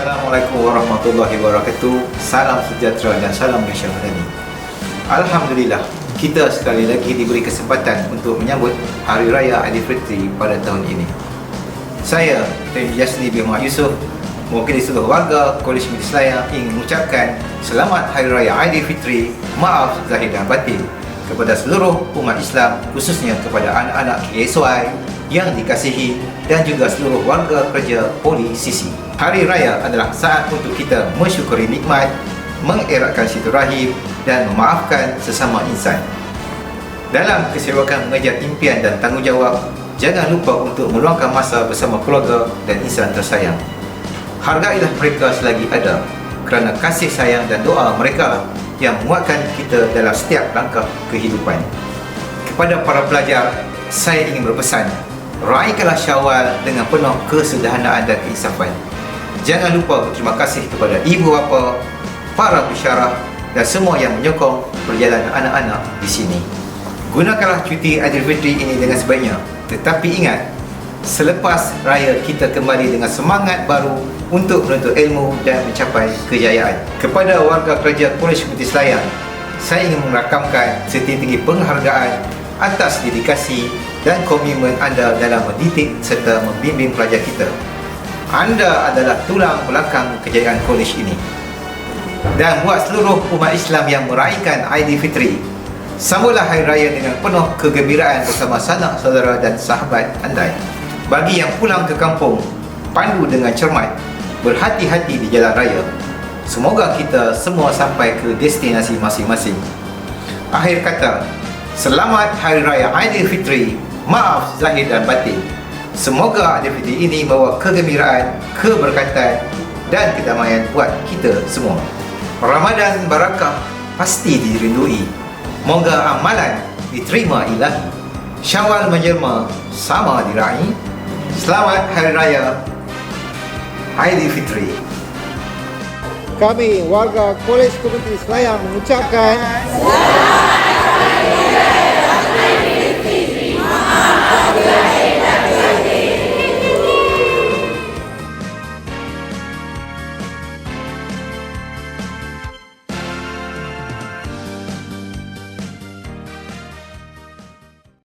Assalamualaikum warahmatullahi wabarakatuh. Salam sejahtera dan salam Malaysia Madani Alhamdulillah Kita sekali lagi diberi kesempatan untuk menyambut Hari Raya Aidilfitri pada tahun ini. Saya, Tim Jasni bin Muhammad Yusof Mewakili seluruh warga Kolej Medi Selayang ingin mengucapkan Selamat Hari Raya Aidilfitri Maaf Zahir dan Batin kepada seluruh umat Islam khususnya kepada anak-anak KSY yang dikasihi dan juga seluruh warga kerja Poli Sisi. Hari Raya adalah saat untuk kita mensyukuri nikmat, mengeratkan silaturahim dan memaafkan sesama insan. Dalam keserokan mengejar impian dan tanggungjawab, jangan lupa untuk meluangkan masa bersama keluarga dan insan tersayang. Hargailah mereka selagi ada kerana kasih sayang dan doa mereka yang menguatkan kita dalam setiap langkah kehidupan. Kepada para pelajar, saya ingin berpesan, raikanlah syawal dengan penuh kesederhanaan dan keinsafan. Jangan lupa berterima kasih kepada ibu bapa, para bisyarah dan semua yang menyokong perjalanan anak-anak di sini. Gunakanlah cuti Aidilfitri ini dengan sebaiknya. Tetapi ingat, selepas raya kita kembali dengan semangat baru untuk menuntut ilmu dan mencapai kejayaan. Kepada warga kerja Kolej Putih Selayang, saya ingin merakamkan setinggi-tinggi penghargaan atas dedikasi dan komitmen anda dalam mendidik serta membimbing pelajar kita. Anda adalah tulang belakang kejayaan kolej ini. Dan buat seluruh umat Islam yang meraihkan Aidilfitri, sambutlah Hari Raya dengan penuh kegembiraan bersama sanak saudara dan sahabat anda. Bagi yang pulang ke kampung, pandu dengan cermat, berhati-hati di jalan raya. Semoga kita semua sampai ke destinasi masing-masing. Akhir kata, selamat Hari Raya Aidilfitri. Maaf zahir dan batin. Semoga Aidilfitri ini membawa kegembiraan, keberkatan dan kedamaian buat kita semua. Ramadan barakah pasti dirindui. Moga amalan diterima ilahi. Syawal menjelma sama diraih. Selamat Hari Raya Aidilfitri. Kami warga Kolej Komuniti Selayang mengucapkan Selamat Hari Raya